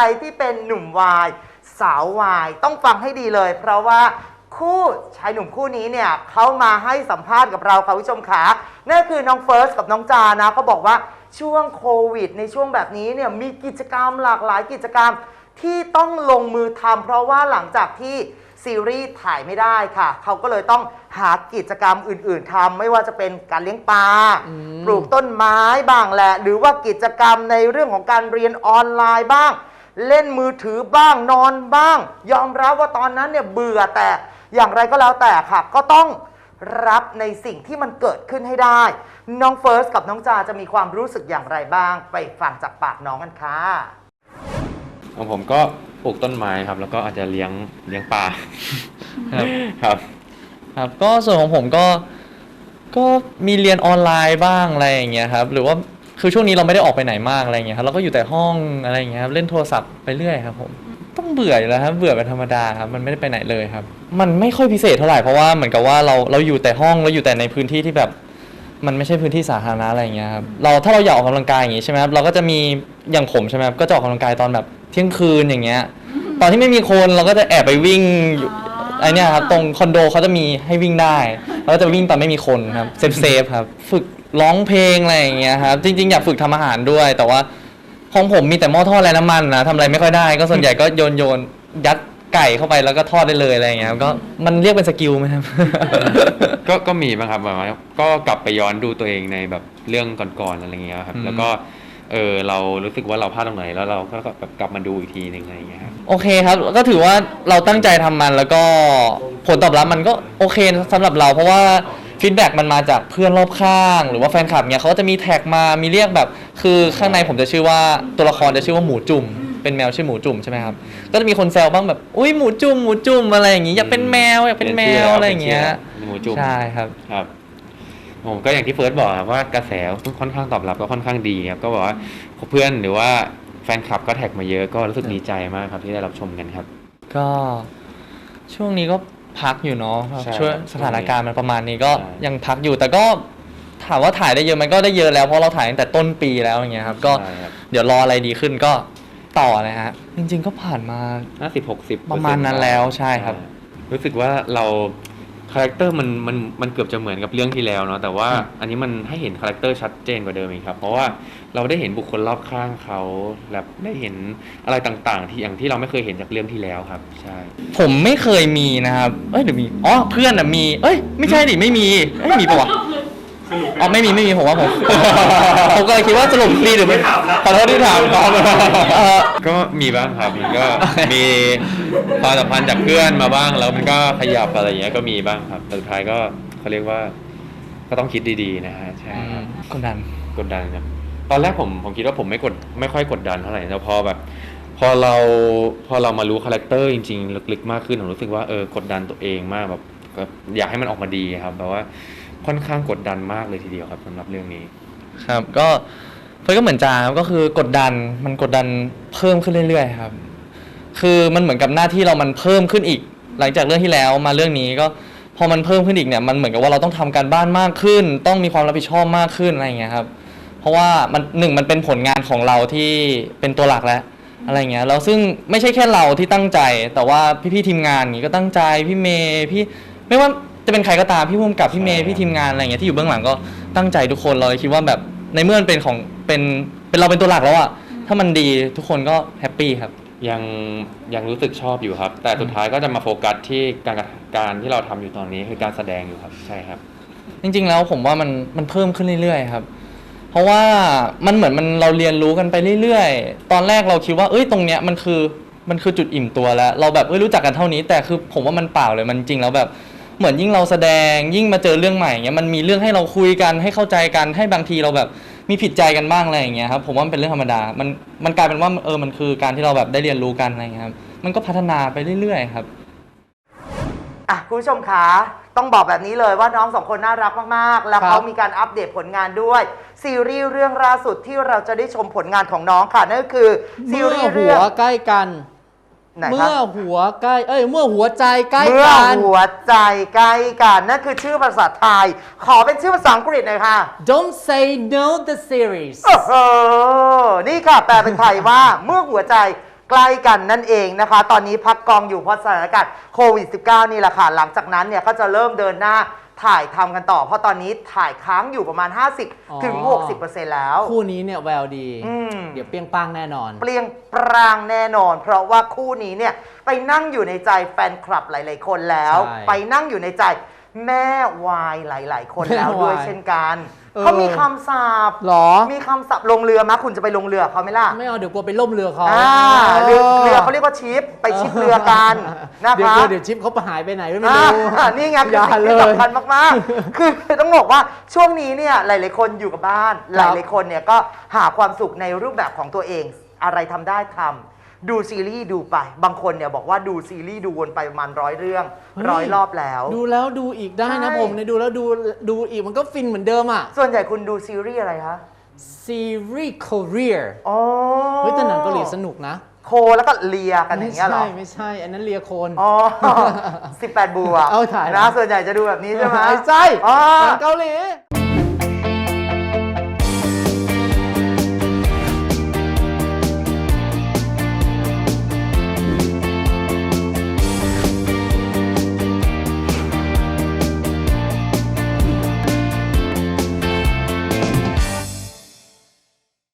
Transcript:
รที่เป็นหนุ่มวาย สาววาย ต้องฟังให้ดีเลย เพราะว่าคู่ชายหนุ่มคู่นี้เนี่ยเขามาให้สัมภาษณ์กับเราค่ะคุณผู้ชมขานั่นคือน้องเฟิร์สกับน้องจานะเขาบอกว่าช่วงโควิด ในช่วงแบบนี้เนี่ยมีกิจกรรมหลากหลายกิจกรรมที่ต้องลงมือทำเพราะว่าหลังจากที่ซีรีส์ถ่ายไม่ได้ค่ะ เขาก็เลยต้องหากิจกรรมอื่น ๆทำไม่ว่าจะเป็นการเลี้ยงปลาอืมปลูกต้นไม้บ้างแหละ หรือว่ากิจกรรมในเรื่องของการเรียนออนไลน์บ้าง เล่นมือถือบ้างนอนบ้าง ยอมรับว่าตอนนั้นเนี่ยเบื่อแต่อย่างไรก็แล้วแต่ค่ะ ก็ต้องรับในสิ่งที่มันเกิดขึ้นให้ได้ น้องเฟิร์สกับน้องจาจะมีความรู้สึกอย่างไรบ้าง ไปฟังจากปากน้องกันค่ะของผมก็ปลูกต้นไม้ครับ แล้วก็อาจจะเลี้ยงเลี้ยงปลาครับครับ ครับ ก็ส่วนของผมก็ก็มีเรียนออนไลน์บ้างอะไรอย่างเงี้ยครับ หรือว่า คือช่วงนี้เราไม่ได้ออกไปไหนมากอะไรเงี้ยครับเราก็อยู่แต่ห้องอะไรเงี้ยครับเล่นโทรศัพท์ไปเรื่อยครับผมต้องเบื่ออยู่แล้วครับเบื่อเป็นธรรมดาครับมันไม่ได้ไปไหนเลยครับ มันไม่ค่อยพิเศษเท่าไหร่เพราะว่าเหมือนกับว่าเราเราอยู่แต่ห้องเราอยู่แต่ในพื้นที่ที่แบบ มันไม่ใช่พื้นที่สาธารณะอะไรเงี้ยครับเราถ้าเราอยากออกกำลังกายอย่างงี้ใช่ไหมครับเราก็จะมีอย่างผมใช่ไหมครับก็จะออกกำลังกายตอนแบบเที่ยงคืนอย่างเงี้ย ตอนที่ไม่มีคนเราก็จะแอบไปวิ่งอยู่ไอเนี่ยครับตรงคอนโดเขาจะมีให้วิ่งได้เราก็จะวิ่งตอนไม่มีคนครับเซฟเซฟครับ ฝึก ร้องเพลงอะไรอย่างเงี้ยครับจริง ๆ อยากฝึกทำอาหารด้วย แต่ว่าของผมมีแต่หม้อทอดและน้ำมันนะทำอะไรไม่ค่อยได้ ก็ส่วนใหญ่ก็โยนโยนยัดไก่เข้าไปแล้วก็ทอดได้เลยอะไรอย่างเงี้ยครับก็มันเรียกเป็นสกิลไหมครับ ก็ก็มีบ้างครับแบบว่าก็กลับไปย้อนดูตัวเองในแบบเรื่องก่อนๆอะไรเงี้ยครับ อืม แล้วก็เออเรารู้สึกว่าเราพลาดตรงไหนแล้วเราก็แบบกลับมาดูอีกทีหนึ่งอะไรเงี้ยครับ โอเคครับก็ถือว่าเราตั้งใจทำมันแล้วก็ผลตอบรับมันก็โอเคสำหรับเรา เพราะว่า ฟีดแบ็กมันมาจากเพื่อนรอบข้าง หรือว่าแฟนคลับเนี่ยเขาก็จะมีแท็กมามีเรียกแบบ คือข้างในผมจะชื่อว่าตัวละครจะชื่อว่าหมูจุ่ม เป็นแมวชื่อหมูจุ่มใช่ไหมครับก็จะมีคนแซวบ้างแบบอุ้ยหมูจุ่มหมูจุ่มอะไรอย่างงี้อยากเป็นแมวอยากเป็นแมวอะไรอย่างเงี้ยเป็นหมูจุ่มใช่ครับครับผมก็อย่างที่เฟิร์สบอกครับว่ากระแสค่อนข้างตอบรับก็ค่อนข้างดีครับก็บอกว่าเพื่อนหรือว่าแฟนคลับก็แท็กมาเยอะก็รู้สึกดีใจมากครับที่ได้รับชมกันครับ ก็ช่วงนี้ก็ พักอยู่เนาะใช่ช่วยครับสถานการณ์มันประมาณนี้ก็ใช่ ยังพักอยู่ แต่ก็ถามว่าถ่ายได้เยอะมันก็ได้เยอะแล้วเพราะเราถ่ายตั้งแต่ต้นปีแล้วอย่างเงี้ยครับก็ใช่ครับเดี๋ยวรออะไรดีขึ้นก็ต่อนะฮะจริง ๆ ก็ผ่านมา ห้าสิบหกสิบประมาณนั้นแล้วใช่ครับ รู้สึกว่าเรา คาแรคเตอร์มันมันมันเกือบจะเหมือนกับเรื่องที่แล้วเนาะแต่ว่าอืมอันนี้มันให้เห็นคาแรคเตอร์ชัดเจนกว่าเดิมอีกครับ เพราะว่าเราได้เห็นบุคคลรอบข้างเขาและได้เห็นอะไรต่างๆ ที่อย่างที่เราไม่เคยเห็นจากเรื่องที่แล้วครับ ใช่ ผมไม่เคยมีนะครับ เอ้ยเดี๋ยวมีอ๋อเพื่อนอะมี เอ้ยไม่ใช่ดิไม่มีเอ้ยมีปะวะ อ๋อไม่มีไม่มีผมว่าผม ผมก็เลยคิดว่าสรุปมีหรือไม่ขอโทษที่ถามครับเอ่อ ก็มีบ้างครับมันก็มีความสัมพันธ์จากเพื่อนมาบ้างแล้วมันก็ขยับอะไรอย่างเงี้ยก็มีบ้างครับแต่สุดท้ายก็เขาเรียกว่า ก็ต้องคิดดีๆนะฮะใช่อืครัมบกดดัน กดดันครับตอนแรกผมผมคิดว่าผมไม่กดไม่ค่อยกดดันเท่าไหร่แต่พอแบบ พอเราพอเรามารู้คาแรคเตอร์จริงๆลึกๆมากขึ้นผมรู้สึกว่าเออกดดันตัวเองมากแบบแบบอยากให้มันออกมาดีครับแบบว่า ค่อนข้างกดดันมากเลยทีเดียวครับสำหรับเรื่องนี้ ครับ ก็เพื่อนก็เหมือนจาครับก็คือกดดันมันกดดันเพิ่มขึ้นเรื่อยๆครับ คือมันเหมือนกับหน้าที่เรามันเพิ่มขึ้นอีก หลังจากเรื่องที่แล้วมาเรื่องนี้ก็พอมันเพิ่มขึ้นอีกเนี่ยมันเหมือนกับว่าเราต้องทำการบ้านมากขึ้น ต้องมีความรับผิดชอบมากขึ้นอะไรอย่างเงี้ยครับ เพราะว่ามันหนึ่งมันเป็นผลงานของเราที่เป็นตัวหลักแล้วอะไรอย่างเงี้ยแล้วซึ่งไม่ใช่แค่เราที่ตั้งใจ แต่ว่าพี่ๆทีมงานอย่างงี้ก็ตั้งใจพี่เมย์พี่ไม่ว่า จะเป็นใครก็ตามพี่พุ่มกับพี่เมย์ใช่พี่ทีมงานอะไรอย่างเงี้ยที่อยู่เบื้องหลังก็ตั้งใจทุกคนเราเลยคิดว่าแบบในเมื่อมันเป็นของเป็นเป็นเราเป็นตัวหลักแล้วอะถ้ามันดีทุกคนก็แฮปปี้ครับ ยังยังรู้สึกชอบอยู่ครับ แต่สุดท้ายก็จะมาโฟกัสที่การกระการที่เราทำอยู่ตอนนี้คือการแสดงอยู่ครับ ใช่ครับ จริงๆแล้วผมว่ามันมันเพิ่มขึ้นเรื่อยๆครับ เพราะว่ามันเหมือนมันเราเรียนรู้กันไปเรื่อยๆ ตอนแรกเราคิดว่าเอ้ยตรงเนี้ยมันคือมันคือจุดอิ่มตัวแล้ว เราแบบเอ้ยรู้จักกันเท่านี้ แต่คือผมว่ามันเปล่าเลยมันจริงแล้วแบบ เหมือนยิ่งเราแสดงยิ่งมาเจอเรื่องใหม่เงี้ยมันมีเรื่องให้เราคุยกันให้เข้าใจกันให้บางทีเราแบบมีผิดใจกันบ้างอะไรอย่างเงี้ยครับผมว่ามันเป็นเรื่องธรรมดา มันมันกลายเป็นว่าเออมันคือการที่เราแบบได้เรียนรู้กันอะไรเงี้ยครับมันก็พัฒนาไปเรื่อยๆครับ อะคุณผู้ชมคะต้องบอกแบบนี้เลยว่าน้องสองคนน่ารักมากๆ แล้วครับเขามีการอัปเดตผลงานด้วย ซีรีส์เรื่องล่าสุดที่เราจะได้ชมผลงานของน้องค่ะนั่นก็คือซีเมื่รีอส์หัเรื่วองใกล้กัน ไหนเมื่คะอหัวใกล้เอ้ย เมื่อหัวใจใกล้เมื่อกัน หัวใจใกล้กันนั่นคือชื่อภาษาไทย ขอเป็นชื่อภาษาอังกฤษหน่อยค่ะ Don't say no the series โอ้โหนี่ค่ะ แปลเป็นไทยว่า เมื่อหัวใจใกล้กันนั่นเองนะคะ ตอนนี้พักกองอยู่เพราะสถานการณ์โควิด -19 นี่แหละค่ะ หลังจากนั้นเนี่ยก็จะเริ่มเดินหน้า ถ่ายทำกันต่อ เพราะตอนนี้ถ่ายค้างอยู่ประมาณ อ๋อ 50 ถึง 60%แล้ว คู่นี้เนี่ยแววดี อืม เดี๋ยวเปรี้ยงป้างแน่นอน เปลี่ยงปรางแน่นอน เพราะว่าคู่นี้เนี่ย ไปนั่งอยู่ในใจแฟนคลับหลาย ๆ คนแล้ว ใช่ไปนั่งอยู่ในใจแม่วายหลาย ๆ คนแล้วแม่วาย ด้วยเช่นกัน เออเขามีคำสาปหรอ มีคำศัพท์ลงเรือมะคุณจะไปลงเรือเขาไหมล่ะไม่เอาเดี๋ยวกลัวไปล่มเรือเขาอ่าเรือเรือเขาเรียกว่าชิปไปชิปเรือกันนะเดี๋ยวคะ กลัวเดี๋ยวชิปเขาไปหายไปไหนไม่รู้อ่านี่ไงอย่าคือสิ่งเลที่ย สำคัญมากๆ คือต้องบอกว่าช่วงนี้เนี่ยหลาย ๆ คนอยู่กับบ้านหครับลาย ๆ คนเนี่ยก็หาความสุขในรูปแบบของตัวเอง อะไรทำได้ทำ ดูซีรีส์ดูไป บางคนเนี่ยบอกว่าดูซีรีส์ดูวนไปประมาณร้อยเรื่องร้อยรอบแล้ว ดูแล้วดูอีกได้นะใช่ผมเนี่ยดูแล้วดูดูอีกมันก็ฟินเหมือนเดิมอะ ส่วนใหญ่คุณดูซีรีส์อะไรคะซีรีส์ Korea อ๋อเฮ้ยแต่หนังเกาหลีสนุกนะโคแล้วก็เลียกันอไม่ย่างเงี้ยเหรใช่อไม่ใช่ อันนั้นเลียโคน อ๋อ18บวกเอาถ่ายนะ นะส่วนใหญ่จะดูแบบนี้ใช่ไหม ไม่ใช่อ๋อ หนังเกาหลีอ